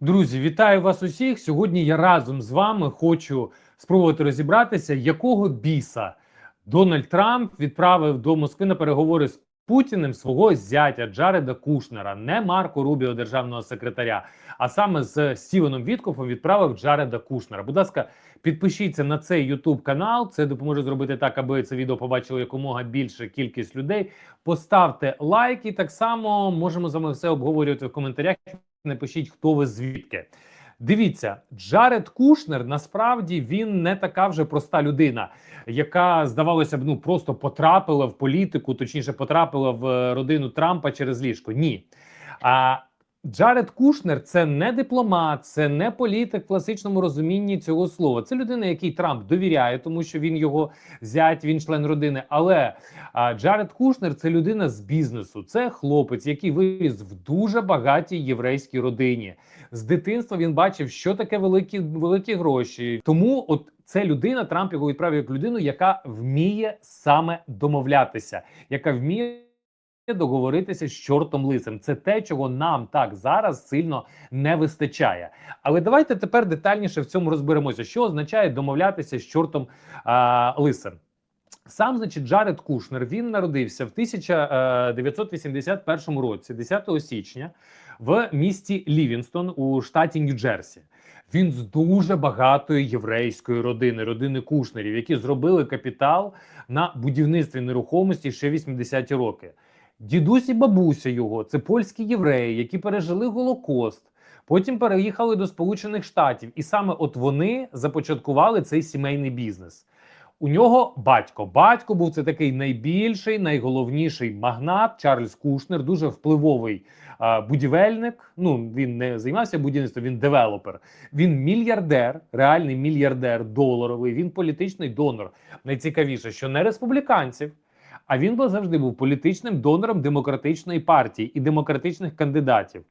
Друзі, вітаю вас усіх. Сьогодні я разом з вами хочу спробувати розібратися, якого біса Дональд Трамп відправив до Москви на переговори з Путіним свого зятя Джареда Кушнера, не Марко Рубіо, державного секретаря, а саме з Стівеном Віткофом відправив Джареда Кушнера. Будь ласка, підпишіться на цей YouTube канал. Це допоможе зробити так, аби це відео побачило якомога більша кількість людей. Поставте лайк і так само можемо з вами все обговорювати в коментарях. Напишіть, хто ви звідки. Дивіться, Джаред Кушнер насправді він не така вже проста людина, яка здавалося б, ну просто потрапила в політику, точніше, потрапила в е, родину Трампа через ліжко. Ні. А Джаред Кушнер це не дипломат, це не політик в класичному розумінні цього слова. Це людина, якій Трамп довіряє, тому що він його зять, він член родини. Але а, Джаред Кушнер це людина з бізнесу. Це хлопець, який виріс в дуже багатій єврейській родині. З дитинства він бачив, що таке великі великі гроші. Тому, от це людина, Трамп його відправив як людину, яка вміє саме домовлятися, яка вміє договоритися з чортом лисим. Це те, чого нам так зараз сильно не вистачає. Але давайте тепер детальніше в цьому розберемося, що означає домовлятися з чортом а, лисим. Сам, значить, Джаред Кушнер він народився в 1981 році, 10 січня, в місті Лівінстон у штаті Нью-Джерсі. Він з дуже багатої єврейської родини, родини Кушнерів, які зробили капітал на будівництві нерухомості ще 80-ті роки. Дідусь і бабуся його це польські євреї, які пережили Голокост. Потім переїхали до Сполучених Штатів, і саме от вони започаткували цей сімейний бізнес. У нього батько. Батько був це такий найбільший, найголовніший магнат Чарльз Кушнер, дуже впливовий а, будівельник. Ну він не займався будівництвом, він девелопер. Він мільярдер, реальний мільярдер доларовий. Він політичний донор. Найцікавіше, що не республіканців. А він був завжди був політичним донором демократичної партії і демократичних кандидатів.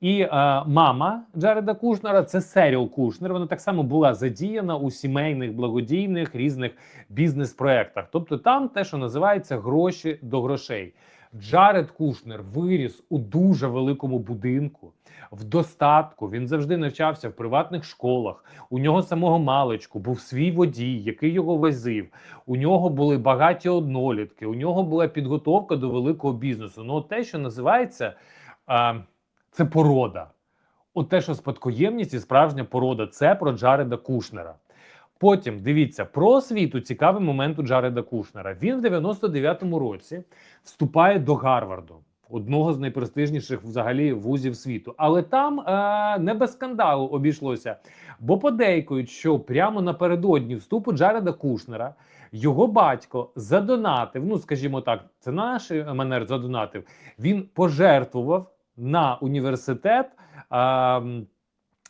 І е, мама Джареда Кушнера це Серіал Кушнер. Вона так само була задіяна у сімейних благодійних різних бізнес-проектах. Тобто, там те, що називається гроші до грошей. Джаред Кушнер виріс у дуже великому будинку, в достатку. Він завжди навчався в приватних школах. У нього самого маличку був свій водій, який його возив. У нього були багаті однолітки. У нього була підготовка до великого бізнесу. Ну, те, що називається. Це порода. От те, що спадкоємність і справжня порода, це про Джареда Кушнера. Потім дивіться про освіту. Цікавий момент у Джареда Кушнера. Він в 99-му році вступає до Гарварду, одного з найпрестижніших взагалі вузів світу. Але там е- не без скандалу обійшлося, бо подейкують, що прямо напередодні вступу Джареда Кушнера. Його батько задонатив. Ну, скажімо так, це наш манер задонатив. Він пожертвував на університет а,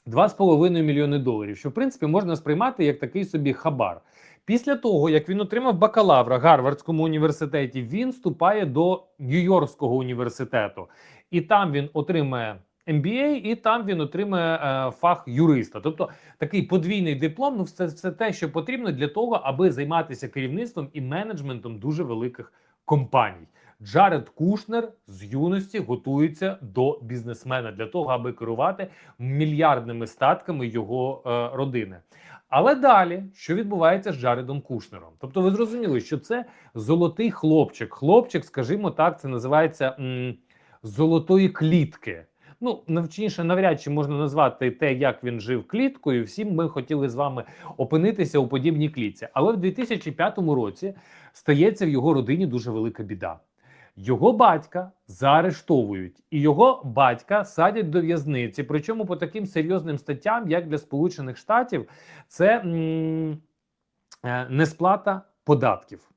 2,5 мільйони доларів, що в принципі можна сприймати як такий собі хабар. Після того, як він отримав бакалавра Гарвардському університеті, він вступає до Нью-Йоркського університету, і там він отримає MBA, і там він отримає е, фах юриста. Тобто такий подвійний диплом. Ну, все, все те, що потрібно для того, аби займатися керівництвом і менеджментом дуже великих компаній. Джаред Кушнер з юності готується до бізнесмена для того, аби керувати мільярдними статками його е, родини. Але далі, що відбувається з Джаредом Кушнером? Тобто, ви зрозуміли, що це золотий хлопчик. Хлопчик, скажімо так, це називається м, золотої клітки. Ну, навчніше, навряд чи можна назвати те, як він жив кліткою. Всім ми хотіли з вами опинитися у подібній клітці. Але в 2005 році стається в його родині дуже велика біда. Його батька заарештовують, і його батька садять до в'язниці. Причому по таким серйозним статтям, як для Сполучених Штатів, це м е, несплата податків.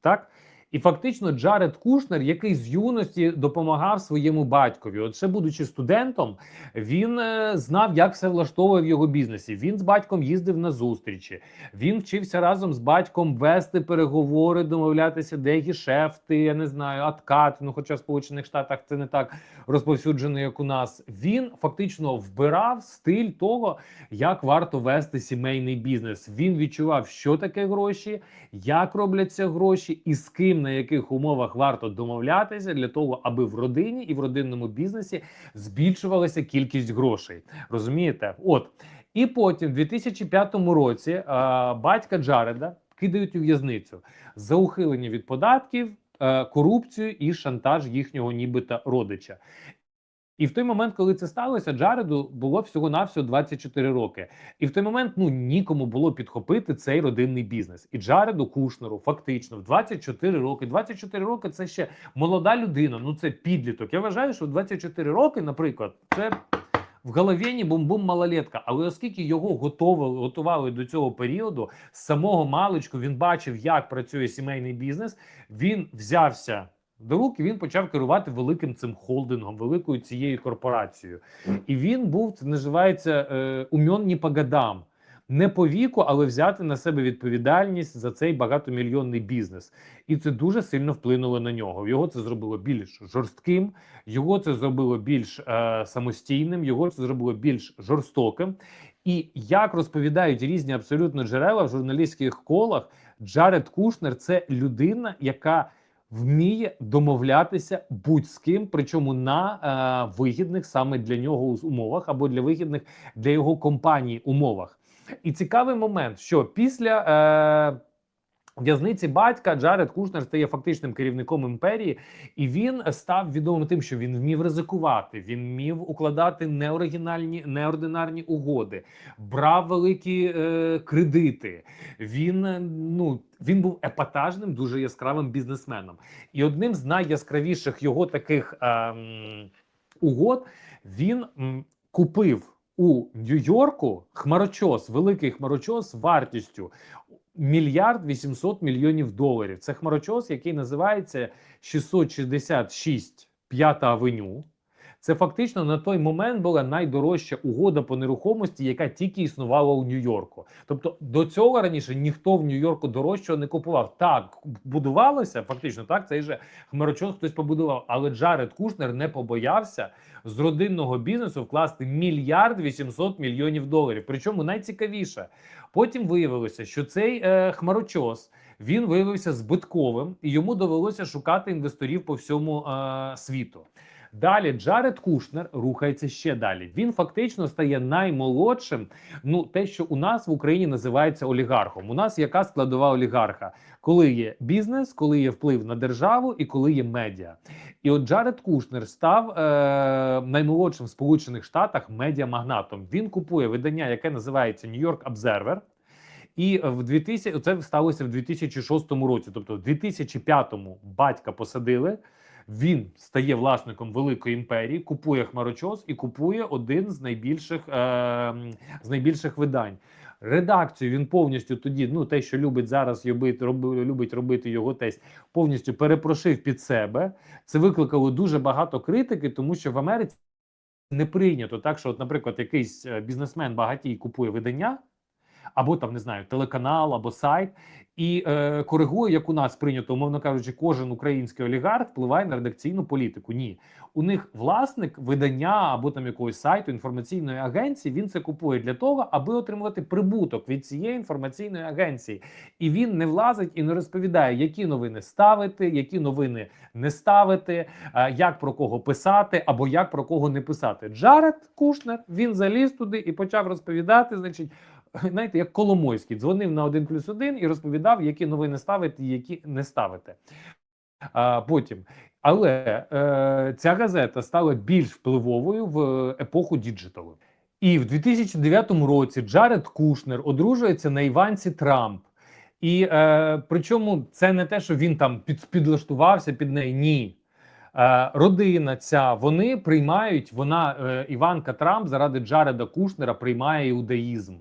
Так? І фактично Джаред Кушнер, який з юності допомагав своєму батькові, от ще будучи студентом, він е, знав, як все влаштовує в його бізнесі. Він з батьком їздив на зустрічі. Він вчився разом з батьком вести переговори, домовлятися, деякі шефти, я не знаю, откат. Ну, хоча в Сполучених Штатах це не так розповсюджено, як у нас. Він фактично вбирав стиль того, як варто вести сімейний бізнес. Він відчував, що таке гроші, як робляться гроші і з ким на яких умовах варто домовлятися для того, аби в родині і в родинному бізнесі збільшувалася кількість грошей. Розумієте? От і потім, в 2005 році, е, батька Джареда кидають у в'язницю за ухилення від податків, е, корупцію і шантаж їхнього нібито родича. І в той момент, коли це сталося, Джареду було всього навсього 24 роки. І в той момент ну нікому було підхопити цей родинний бізнес. І Джареду Кушнеру фактично в 24 роки. 24 роки це ще молода людина. Ну це підліток. Я вважаю, що в 24 роки, наприклад, це в голові бум-бум малолетка. Але оскільки його готовили, готували до цього періоду, з самого маличку він бачив, як працює сімейний бізнес. Він взявся до рук і він почав керувати великим цим холдингом, великою цією корпорацією. І він був це називається е, умьон не по годам. Не по віку, але взяти на себе відповідальність за цей багатомільйонний бізнес, і це дуже сильно вплинуло на нього. Його це зробило більш жорстким, його це зробило більш е, самостійним, його це зробило більш жорстоким. І як розповідають різні абсолютно джерела в журналістських колах, Джаред Кушнер це людина, яка вміє домовлятися будь з ким, причому на е, вигідних саме для нього умовах або для вигідних для його компанії умовах. І цікавий момент, що після е, в'язниці батька Джаред Кушнер стає фактичним керівником імперії, і він став відомим тим, що він вмів ризикувати, він вмів укладати неоригінальні неординарні угоди, брав великі е, кредити. Він е, ну він був епатажним, дуже яскравим бізнесменом. І одним з найяскравіших його таких е, угод він м, купив у Нью-Йорку хмарочос, великий хмарочос вартістю мільярд 800 мільйонів доларів. Це хмарочос, який називається 666 П'ята авеню. Це фактично на той момент була найдорожча угода по нерухомості, яка тільки існувала у Нью-Йорку. Тобто до цього раніше ніхто в Нью-Йорку дорожчого не купував. Так будувалося, фактично, так цей же хмарочос хтось побудував, але Джаред Кушнер не побоявся з родинного бізнесу вкласти мільярд 800 мільйонів доларів. Причому найцікавіше, потім виявилося, що цей е, хмарочос він виявився збитковим, і йому довелося шукати інвесторів по всьому е, світу. Далі Джаред Кушнер рухається ще далі. Він фактично стає наймолодшим. Ну, те, що у нас в Україні називається олігархом. У нас яка складова олігарха, коли є бізнес, коли є вплив на державу і коли є медіа. І от Джаред Кушнер став е, наймолодшим в Сполучених Штатах медіамагнатом. Він купує видання, яке називається New York Observer. І в 2000, це сталося в 2006 році. Тобто, в 2005-му батька посадили. Він стає власником великої імперії, купує хмарочос і купує один з найбільших е, з найбільших видань. Редакцію він повністю тоді, ну те, що любить зараз роби, любить робити його тесть, повністю перепрошив під себе. Це викликало дуже багато критики, тому що в Америці не прийнято так, що, от, наприклад, якийсь е, бізнесмен багатій купує видання або там не знаю телеканал, або сайт, і е, коригує, як у нас прийнято, умовно кажучи, кожен український олігарх впливає на редакційну політику. Ні, у них власник видання або там якогось сайту інформаційної агенції. Він це купує для того, аби отримувати прибуток від цієї інформаційної агенції, і він не влазить і не розповідає, які новини ставити, які новини не ставити, е, як про кого писати, або як про кого не писати. Джаред Кушнер він заліз туди і почав розповідати, значить знаєте, як Коломойський, дзвонив на один плюс один і розповідав, які новини ставити і які не ставити. А, Потім, але е, ця газета стала більш впливовою в епоху діджиталу. І в 2009 році Джаред Кушнер одружується на Іванці Трамп. І е, причому це не те, що він там під, підлаштувався під неї. Ні. Е, родина ця вони приймають. Вона е, Іванка Трамп заради Джареда Кушнера приймає іудаїзм.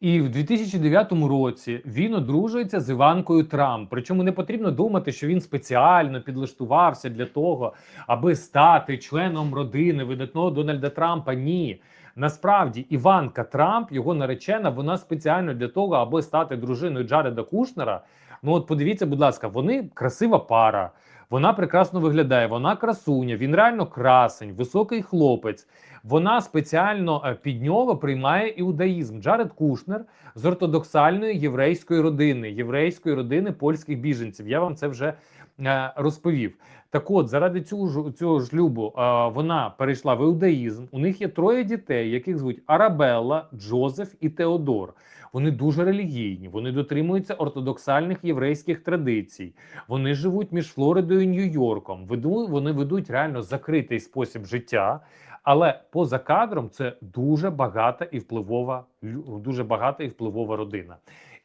І в 2009 році він одружується з Іванкою Трамп. Причому не потрібно думати, що він спеціально підлаштувався для того, аби стати членом родини видатного Дональда Трампа. Ні. Насправді Іванка Трамп, його наречена, вона спеціально для того, аби стати дружиною Джареда Кушнера. Ну от подивіться, будь ласка, вони красива пара. Вона прекрасно виглядає, вона красуня, він реально красень, високий хлопець. Вона спеціально е, під нього приймає іудаїзм. Джаред Кушнер з ортодоксальної єврейської родини, єврейської родини польських біженців. Я вам це вже е, розповів. Так от, заради цього цього шлюбу е, вона перейшла в іудаїзм. У них є троє дітей, яких звуть Арабелла, Джозеф і Теодор. Вони дуже релігійні, вони дотримуються ортодоксальних єврейських традицій. Вони живуть між Флоридою і Нью-Йорком. Вони ведуть реально закритий спосіб життя. Але поза кадром це дуже багата і впливова дуже багата і впливова родина.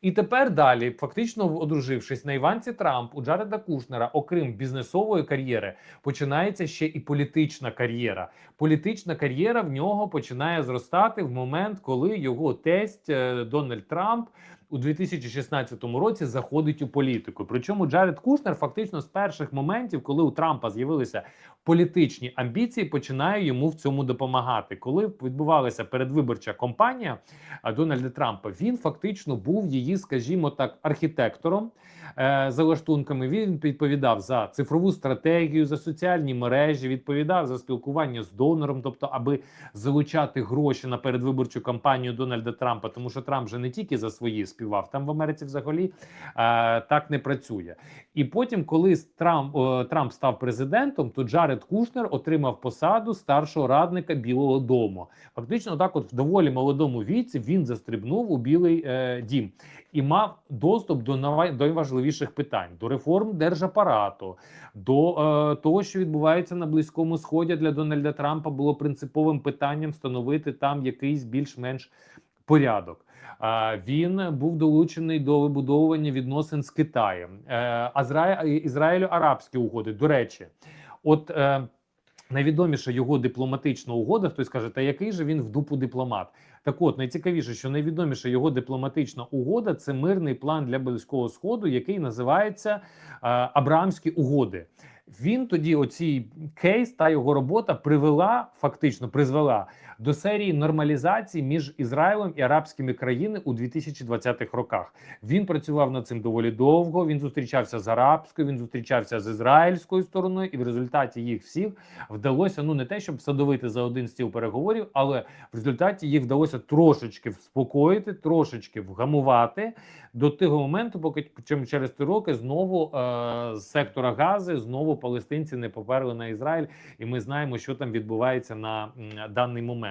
І тепер далі, фактично одружившись на Іванці Трамп у Джареда Кушнера, окрім бізнесової кар'єри, починається ще і політична кар'єра. Політична кар'єра в нього починає зростати в момент, коли його тесть е, Дональд Трамп. У 2016 році заходить у політику. Причому Джаред Кушнер фактично з перших моментів, коли у Трампа з'явилися політичні амбіції, починає йому в цьому допомагати. Коли відбувалася передвиборча кампанія Дональда Трампа, він фактично був її, скажімо так, архітектором е, за лаштунками. Він відповідав за цифрову стратегію, за соціальні мережі, відповідав за спілкування з донором, тобто, аби залучати гроші на передвиборчу кампанію Дональда Трампа, тому що Трамп вже не тільки за свої співав, там в Америці взагалі е, так не працює. І потім, коли Трамп, о, Трамп став президентом, то Джаред Кушнер отримав посаду старшого радника Білого Дому. Фактично, так, от в доволі молодому віці він застрибнув у Білий е, дім і мав доступ до до найважливіших питань: до реформ держапарату, до е, того, що відбувається на близькому сході для Дональда Трампа, було принциповим питанням встановити там якийсь більш-менш порядок. Він був долучений до вибудовування відносин з Китаєм, Е, Азра... Ізраїлю-арабські угоди. До речі, от е, найвідоміша його дипломатична угода. Хтось каже, та який же він в дупу дипломат? Так от найцікавіше, що найвідоміша його дипломатична угода це мирний план для близького сходу, який називається е, Абраамські угоди. Він тоді, оцій кейс та його робота привела фактично призвела до серії нормалізації між Ізраїлем і арабськими країнами у 2020-х роках. Він працював над цим доволі довго. Він зустрічався з арабською, він зустрічався з ізраїльською стороною, і в результаті їх всіх вдалося ну не те, щоб садовити за один стіл переговорів, але в результаті їх вдалося трошечки вспокоїти, трошечки вгамувати до того моменту, поки чим через три роки знову е, з сектора Гази знову палестинці не поперли на Ізраїль, і ми знаємо, що там відбувається на м, даний момент.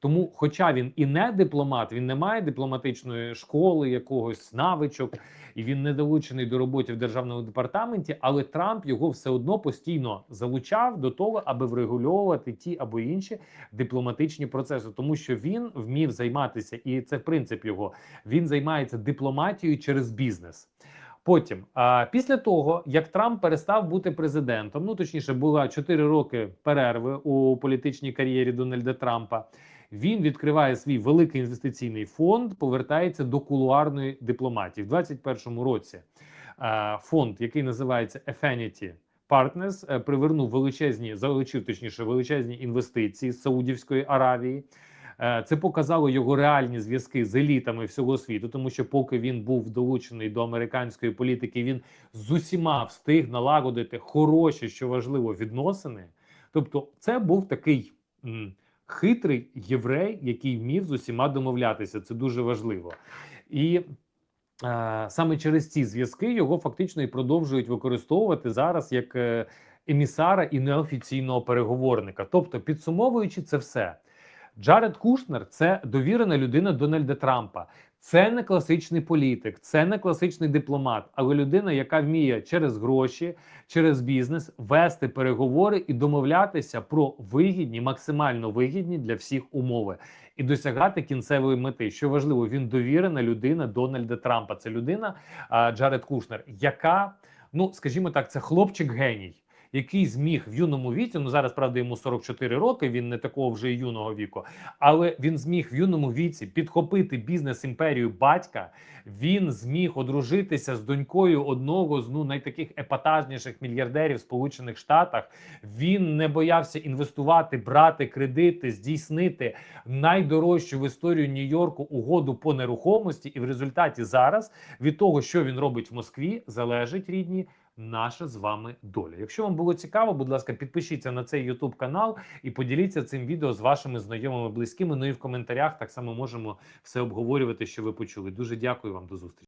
Тому, хоча він і не дипломат, він не має дипломатичної школи, якогось навичок, і він не долучений до роботи в державному департаменті, але Трамп його все одно постійно залучав до того, аби врегульовувати ті або інші дипломатичні процеси, тому що він вмів займатися, і це принцип його. Він займається дипломатією через бізнес. Потім, а, після того, як Трамп перестав бути президентом, ну точніше, була 4 роки перерви у політичній кар'єрі Дональда Трампа. Він відкриває свій великий інвестиційний фонд, повертається до кулуарної дипломатії в 2021 році. Фонд, який називається Affinity Partners, е, привернув величезні залучив точніше величезні інвестиції з Саудівської Аравії. Е, Це показало його реальні зв'язки з елітами всього світу, тому що поки він був долучений до американської політики, він з усіма встиг налагодити хороші, що важливо, відносини. Тобто, це був такий м, хитрий єврей, який вмів з усіма домовлятися. Це дуже важливо. І е, саме через ці зв'язки його фактично і продовжують використовувати зараз як е, емісара і неофіційного переговорника. Тобто, підсумовуючи це все. Джаред Кушнер це довірена людина Дональда Трампа. Це не класичний політик, це не класичний дипломат, але людина, яка вміє через гроші, через бізнес вести переговори і домовлятися про вигідні, максимально вигідні для всіх умови і досягати кінцевої мети. Що важливо, він довірена людина Дональда Трампа. Це людина Джаред Кушнер, яка, ну скажімо так, це хлопчик геній який зміг в юному віці, ну зараз правда йому 44 роки, він не такого вже юного віку, але він зміг в юному віці підхопити бізнес імперію батька. Він зміг одружитися з донькою одного з ну найтаких епатажніших мільярдерів Сполучених Штатах. Він не боявся інвестувати, брати кредити, здійснити найдорожчу в історію Нью-Йорку угоду по нерухомості. І в результаті зараз від того, що він робить в Москві, залежить рідні наша з вами доля. Якщо вам було цікаво, будь ласка, підпишіться на цей YouTube канал і поділіться цим відео з вашими знайомими, близькими. Ну і в коментарях так само можемо все обговорювати, що ви почули. Дуже дякую вам до зустрічі.